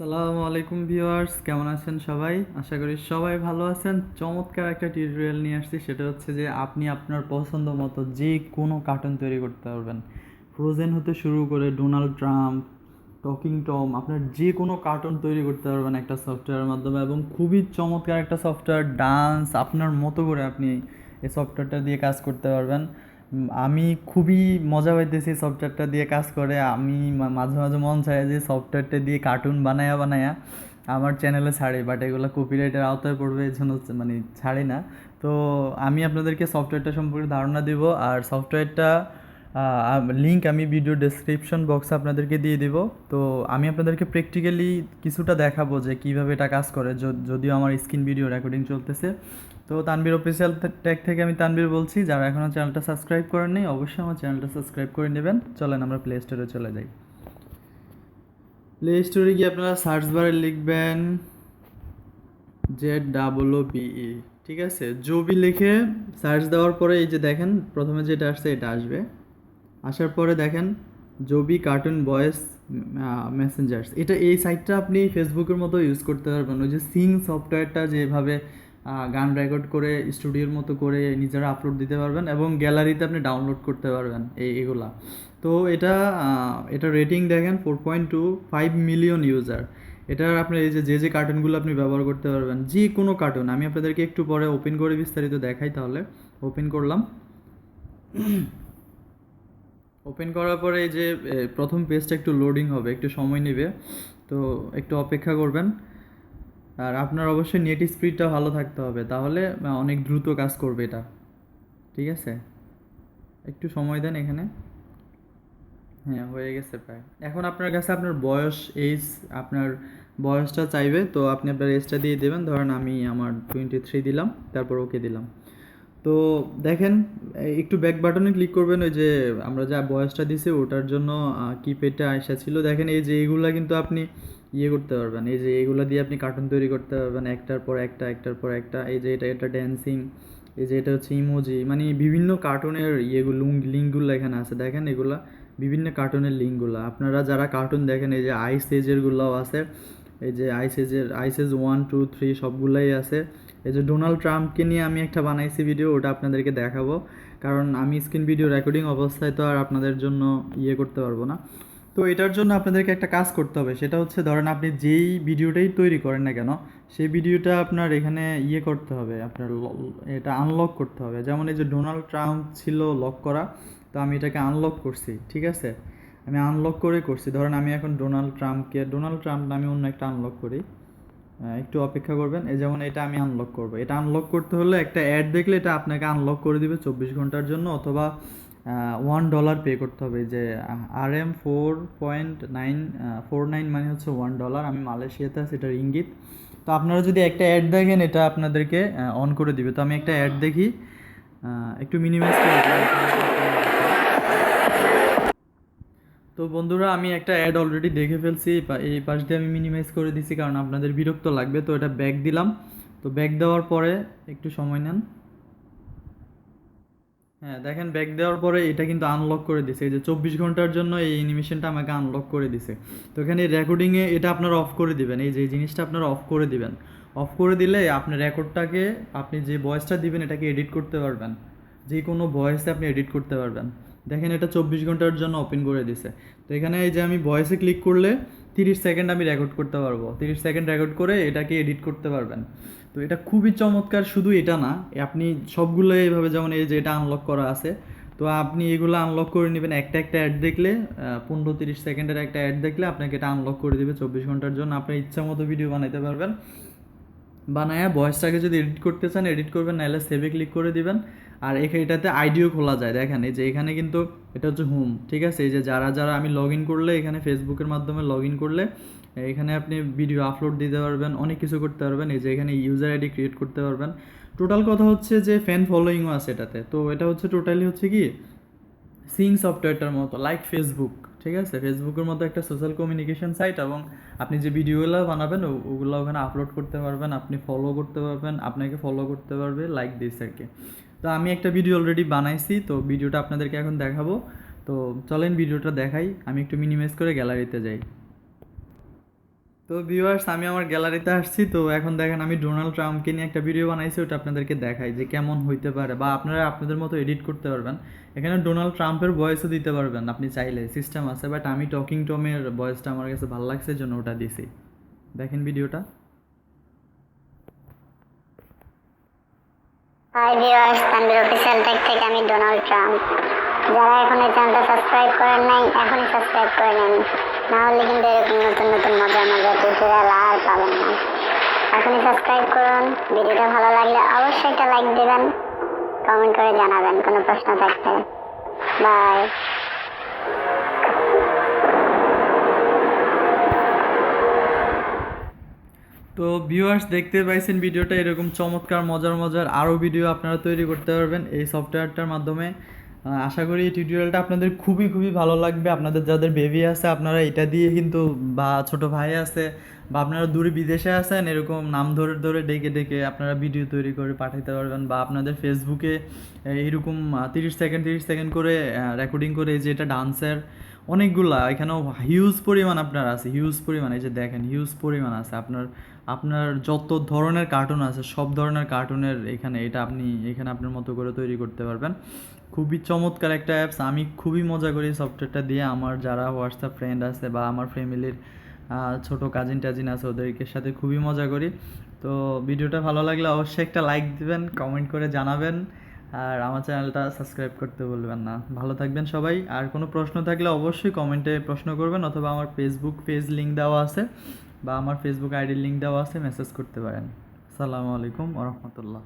আসসালামু আলাইকুম ভিউয়ার্স, কেমন আছেন সবাই? আশা করি সবাই ভালো আছেন। চমৎকার একটা টিউটোরিয়াল নিয়ে আসছি, সেটা হচ্ছে যে আপনি আপনার পছন্দ মতো যে কোনো কার্টুন তৈরি করতে পারবেন। ফ্রোজেন হতে শুরু করে ডোনাল্ড ট্রাম্প টকিং টম আপনার যে কোনো কার্টুন তৈরি করতে পারবেন একটা সফটওয়্যারের মাধ্যমে এবং খুবই চমৎকার একটা সফটওয়্যার ডান্স আপনার মতো করে আপনি এই সফটওয়্যারটা দিয়ে কাজ করতে পারবেন। আমি খুবই মজা পাইতেছি সফটওয়্যারটা দিয়ে কাজ করে। আমি মাঝে মাঝে মন চায় যে সফটওয়্যারটা দিয়ে কার্টুন বানায়া বানায়া আমার চ্যানেলে ছাড়ে বাট এগুলো কপিরাইটের আওতায় পড়বে এই জন্য মানে ছাড়ে না। তো আমি আপনাদেরকে সফটওয়্যারটা সম্পর্কে ধারণা দিব আর সফটওয়্যারটা লিঙ্ক আমি ভিডিও ডেসক্রিপশন বক্সে আপনাদেরকে দিয়ে দিব। তো আমি আপনাদেরকে প্র্যাকটিক্যালি কিছুটা দেখাবো যে কীভাবে এটা কাজ করে যদিও আমার স্ক্রিন ভিডিও রেকর্ডিং চলতেছে। তো তানবীর অফিসিয়াল ট্যাগ থেকে আমি তানবীর বলছি, যারা এখনও চ্যানেলটা সাবস্ক্রাইব করেননি অবশ্যই আমার চ্যানেলটা সাবস্ক্রাইব করে নেবেন। চলেন আমরা প্লে স্টোরে চলে যাই। প্লে স্টোরে গিয়ে আপনারা সার্চ বারে লিখবেন জেড ডাবল বিই ঠিক আছে? জবি লিখে সার্চ দেওয়ার পরে এই যে দেখেন, প্রথমে যেটা আসছে এটা আসবে। আসার পরে দেখেন, জবি কার্টুন ভয়েস মেসেঞ্জার্স এটা এই সাইটটা আপনি ফেসবুকের মতো ইউজ করতে পারবেন। ওই যে সিং সফটওয়্যারটা যেভাবে গান রেকর্ড করে স্টুডিওর মতো করে নিজেরা আপলোড দিতে পারবেন এবং গ্যালারিতে আপনি ডাউনলোড করতে পারবেন এই, এগুলা। তো এটা এটা রেটিং দেখেন four point two five million user এটার আপনার এই যে যে যে কার্টুনগুলো আপনি ব্যবহার করতে পারবেন, যে কোনো কার্টুন আমি আপনাদেরকে একটু পরে ওপেন করে বিস্তারিত দেখাই তাহলে। ওপেন করলাম। ওপেন করার পরে এই যে প্রথম পেজটা একটু লোডিং হবে, একটু সময় নেবে। তো একটু অপেক্ষা করবেন। আর আপনার অবশ্যই নেট স্পিডটা ভালো থাকতে হবে, তাহলে অনেক দ্রুত কাজ করবে এটা। ঠিক আছে? একটু সময় দেন এখানে। হ্যাঁ হয়ে গেছে প্রায়। এখন আপনার কাছে আপনার বয়স এইজ আপনার বয়সটা চাইবে, তো আপনি আপনার এজটা দিয়ে দেবেন। ধরেন আমি আমার টোয়েন্টি থ্রি দিলাম, তারপর ওকে দিলাম। তো দেখেন একটু ব্যাক বাটনে ক্লিক করবেন, ওই যে আমরা যা বয়সটা দিছি ওটার জন্য কিপ্যাডটা আসা ছিল দেখেন এই যে এইগুলা কিন্তু আপনি ইয়ে করতে পারবেন। এই যে এইগুলা দিয়ে আপনি কার্টুন তৈরি করতে পারবেন। একটার পর একটা, একটার পর একটা। এই যে এটা এটা ড্যান্সিং এই যে এটা হচ্ছে ইমোজি মানে বিভিন্ন কার্টুনের ইয়েগুলো লিঙ্কগুলো এখানে আছে। দেখেন এগুলা বিভিন্ন কার্টুনের লিঙ্কগুলো আপনারা যারা কার্টুন দেখেন, এই যে আইস এজেরগুলোও আছে। এই যে আইস এজের ice age one two three সবগুলাই আছে। এই যে ডোনাল্ড ট্রাম্পকে নিয়ে আমি একটা বানাইছি ভিডিও ওটা আপনাদেরকে দেখাবো। কারণ আমি স্ক্রিন ভিডিও রেকর্ডিং অবস্থায় তো আর আপনাদের জন্য ইয়ে করতে পারব না। তো এটার জন্য আপনাদেরকে একটা কাজ করতে হবে। সেটা হচ্ছে ধরেন আপনি যেই ভিডিওটাই তৈরি করেন না কেন, সেই ভিডিওটা আপনার এখানে ইয়ে করতে হবে, আপনার এটা আনলক করতে হবে। যেমন এই যে ডোনাল্ড ট্রাম্প ছিল লক করা, তো আমি এটাকে আনলক করছি, ঠিক আছে? আমি আনলক করে করছি। ধরেন আমি এখন ডোনাল্ড ট্রাম্পকে ডোনাল্ড ট্রাম্প নামে অন্য একটা আনলক করি। একটু অপেক্ষা করবেন। এই যেমন এটা আমি আনলক করব। এটা আনলক করতে হলে একটা অ্যাড দেখলে এটা আপনাকে আনলক করে দিবে চব্বিশ ঘণ্টার জন্য, অথবা ওয়ান ডলার পে করতে হবে। যে R M four point nine four nine মানে হচ্ছে ওয়ান ডলার আমি মালয়েশিয়াতে আছি, এটার ইঙ্গিত। তো আপনারা যদি একটা অ্যাড দেখেন, এটা আপনাদেরকে অন করে দিবে। তো আমি একটা অ্যাড দেখি। একটু মিনিমাইজ তো বন্ধুরা, আমি একটা অ্যাড অলরেডি দেখে ফেলছি। এই পাশ দিয়ে আমি মিনিমাইজ করে দিছি, কারণ আপনাদের বিরক্ত লাগবে। তো এটা ব্যাক দিলাম। তো ব্যাক দেওয়ার পরে একটু সময় নেন। হ্যাঁ দেখেন ব্যাক দেওয়ার পরে এটা কিন্তু আনলক করে দিছে। এই যে চব্বিশ ঘণ্টার জন্য এই অ্যানিমেশনটা আমাকে আনলক করে দিছে। তো এখানে রেকর্ডিংয়ে এটা আপনারা অফ করে দিবেন। এই যে জিনিসটা আপনারা অফ করে দিবেন। অফ করে দিলে আপনি রেকর্ডটাকে আপনি যে ভয়েসটা দিবেন, এটাকে এডিট করতে পারবেন। যে কোনো ভয়েসে আপনি এডিট করতে পারবেন। দেখেন এটা চব্বিশ ঘণ্টার জন্য ওপেন করে দিছে। তো এখানে এই যে আমি ভয়েসে ক্লিক করলে তিরিশ সেকেন্ড আমি রেকর্ড করতে পারব। তিরিশ সেকেন্ড রেকর্ড করে এটাকে এডিট করতে পারবেন। তো এটা খুবই চমৎকার, শুধু এটা না আপনি সবগুলো এইভাবে যেমন এই যে এটা আনলক করা আছে, তো আপনি এগুলো আনলক করে নেবেন, একটা একটা অ্যাড দেখলে পনেরো তিরিশ সেকেন্ডের একটা অ্যাড দেখলে আপনাকে এটা আনলক করে দেবে চব্বিশ ঘণ্টার জন্য, আপনার ইচ্ছা মতো ভিডিও বানাইতে পারবেন। বানায়া ভয়েসটাকে যদি এডিট করতে চান এডিট করবেন, নাহলে সেভে ক্লিক করে দিবেন। আর এখানে এটাতে আইডিও খোলা যায়। দেখেন, এই যে এখানে কিন্তু এটা হচ্ছে হোম ঠিক আছে? এই যে যারা যারা আমি লগ ইন করলে, এখানে ফেসবুকের মাধ্যমে লগ ইন করলে, এখানে আপনি ভিডিও আপলোড দিতে পারবেন, অনেক কিছু করতে পারবেন। এই যে এখানে ইউজার আইডি ক্রিয়েট করতে পারবেন। টোটাল কথা হচ্ছে যে ফ্যান ফলোয়িংও আছে এটাতে। তো এটা হচ্ছে টোটালি হচ্ছে কি সিং সফটওয়্যারটার মতো লাইক ফেসবুক ঠিক আছে? ফেসবুকের মতো একটা সোশ্যাল কমিউনিকেশন সাইট এবং আপনি যে ভিডিওগুলো বানাবেন ওগুলো ওখানে আপলোড করতে পারবেন, আপনি ফলো করতে পারবেন, আপনাকে ফলো করতে পারবে লাইক দিস আর কি। তো আমি একটা ভিডিও অলরেডি বানাইছি, তো ভিডিওটা আপনাদেরকে এখন দেখাবো। তো চলেন ভিডিওটা দেখাই, আমি একটু মিনিমাইজ করে গ্যালারিতে যাই। তো ভিউয়ার্স আমি আমার গ্যালারিতে আসছি, তো এখন দেখেন আমি ডোনাল্ড ট্রাম্পকে নিয়ে একটা ভিডিও বানাইছি, ওটা আপনাদেরকে দেখাই যে কেমন হইতে পারে বা আপনারা আপনাদের মতো এডিট করতে পারবেন। এখানে ডোনাল্ড ট্রাম্পের ভয়েসও দিতে পারবেন আপনি চাইলে সিস্টেম আছে বাট আমি টকিং টমের ভয়েসটা আমার কাছে ভালো লাগছে জন্য ওটা দিছি। দেখেন ভিডিওটা hi viewers Tanvir official tech থেকে আমি ডোনাল্ড ট্রাম্প যারা চ্যানেলটা সাবস্ক্রাইব করেন নাই, এখনই সাবস্ক্রাইব করে নেন। না হলে কিন্তু নতুন নতুন মজার টিউটোরিয়াল আর পাবেন না। এখনই সাবস্ক্রাইব করুন, ভিডিওটা ভালো লাগলে অবশ্যই একটা লাইক দেবেন কমেন্ট করে জানাবেন, কোনো প্রশ্ন থাকলে। বাই তো ভিউয়ার্স দেখতে পাইছেন ভিডিওটা এরকম চমৎকার, মজার মজার আরও ভিডিও আপনারা তৈরি করতে পারবেন এই সফটওয়্যারটার মাধ্যমে। আশা করি এই টিউটোরিয়ালটা আপনাদের খুবই খুবই ভালো লাগবে। আপনাদের যাদের বেবি আছে, আপনারা এটা দিয়ে কিন্তু বা ছোট ভাই আছে বা আপনারা দূরে বিদেশে আছেন, এরকম নাম ধরে ধরে ডেকে ডেকে আপনারা ভিডিও তৈরি করে পাঠাতে পারবেন বা আপনাদের ফেসবুকে এইরকম তিরিশ সেকেন্ড তিরিশ সেকেন্ড করে রেকর্ডিং করে যে এটা ডান্সের অনেকগুলা, এখানেও হিউজ পরিমাণ আপনার আছে হিউজ পরিমাণ, এই যে দেখেন হিউজ পরিমাণ আছে। আপনার আপনার যত ধরনের কার্টুন আছে, সব ধরনের কার্টুনের এখানে এটা আপনি, এখানে আপনার মতো করে তৈরি করতে পারবেন। খুবই চমৎকার একটা অ্যাপস আমি খুবই মজা করি সফটওয়্যারটা দিয়ে। আমার যারা হোয়াটসঅ্যাপ ফ্রেন্ড আছে বা আমার ফ্যামিলির ছোট কাজিন টাজিন আছে, ওদেরকে সাথে খুবই মজা করি। তো ভিডিওটা ভালো লাগলে অবশ্যই একটা লাইক দিবেন কমেন্ট করে জানাবেন। আর আমার চ্যানেলটা সাবস্ক্রাইব করতে বলবেন না। ভালো থাকবেন সবাই। আর কোনো প্রশ্ন থাকলে অবশ্যই কমেন্টে প্রশ্ন করবেন অথবা আমার ফেসবুক পেজ লিঙ্ক দেওয়া আছে বা আমার ফেসবুক আইডির লিঙ্ক দেওয়া আছে মেসেজ করতে পারেন। আসসালামু আলাইকুম ওরহমতুল্লাহ